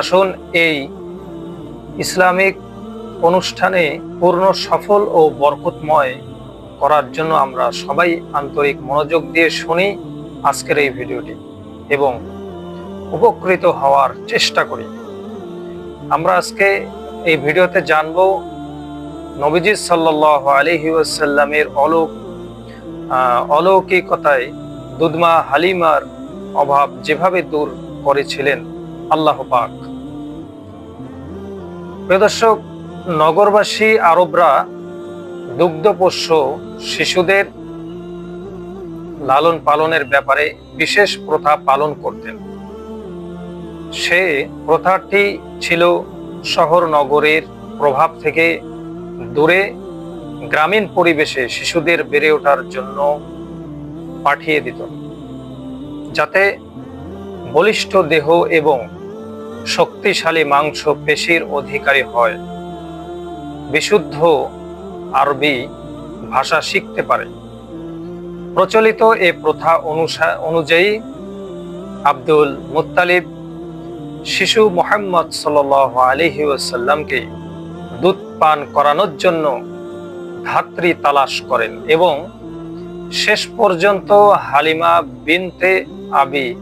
আসুন এই ইসলামিক অনুষ্ঠানে পূর্ণ সফল ও বরকতময় করার জন্য আমরা সবাই আন্তরিক মনোযোগ দিয়ে শুনি আজকের এই ভিডিওটি এবং উপকৃত হওয়ার চেষ্টা করি। আমরা আজকে এই ভিডিওতে জানব নবীজি সাল্লাহ আলহি ওয়াসাল্লামের অলোক অলৌকিকতায় দুধমা হালিমার অভাব যেভাবে দূর করেছিলেন। আল্লাহ পাক। প্রিয় দর্শক, নগরবাসী, আরবরা, দুগ্ধপোষ্য শিশুদের লালন পালনের ব্যাপারে বিশেষ প্রথা পালন করতেন। সে প্রথাটি ছিল শহর নগরের প্রভাব থেকে দূরে গ্রামীণ পরিবেশে শিশুদের বেড়ে ওঠার জন্য পাঠিয়ে দিত, যাতে বলিষ্ঠ দেহ এবং শক্তিশালী মাংস পেশির অধিকারী হয়। বিশুদ্ধ আরবি ভাষা শিখতে পারে। প্রচলিত এ প্রথা অনুযায়ী আব্দুল মুত্তালিব শিশু মোহাম্মদ সাল আলহি ওয়াসাল্লামকে দুধ পান করানোর জন্য ধাত্রী তালাশ করেন এবং শেষ পর্যন্ত হালিমা বিনতে আবি